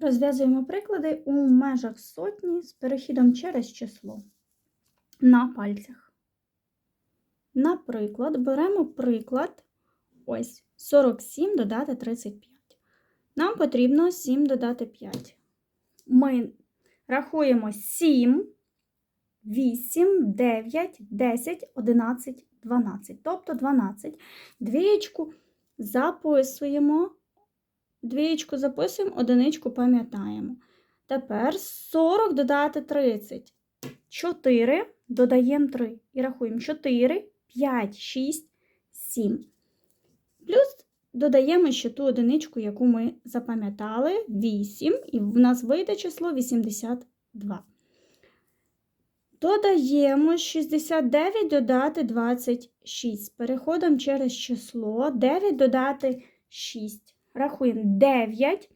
Розв'язуємо приклади у межах сотні з перехідом через число на пальцях. Наприклад, беремо приклад ось 47 додати 35. Нам потрібно 7 додати 5. Ми рахуємо 7, 8, 9, 10, 11, 12. Тобто 12. Двієчку записуємо. Двієчку записуємо, одиничку пам'ятаємо. Тепер 40 додати 30. 4 додаємо 3. І рахуємо 4, 5, 6, 7. Плюс додаємо ще ту одиничку, яку ми запам'ятали, 8, і в нас вийде число 82. Додаємо 69 додати 26. Переходимо через число 9 додати 6. Рахуємо 9,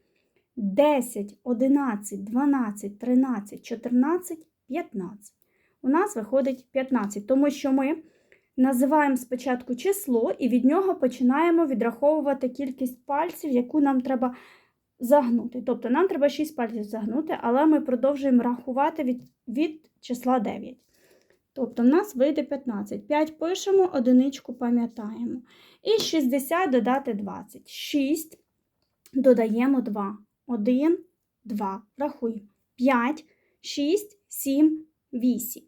10, 11, 12, 13, 14, 15. У нас виходить 15, тому що ми називаємо спочатку число і від нього починаємо відраховувати кількість пальців, яку нам треба загнути. Тобто нам треба 6 пальців загнути, але ми продовжуємо рахувати від, від числа 9. Тобто в нас вийде 15. 5 пишемо, одиничку пам'ятаємо. І 60 додати 20. 6 додаємо 2. 1, 2. Рахуємо. 5, 6, 7, 8.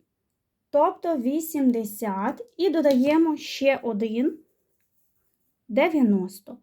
Тобто 80. І додаємо ще 1, 90.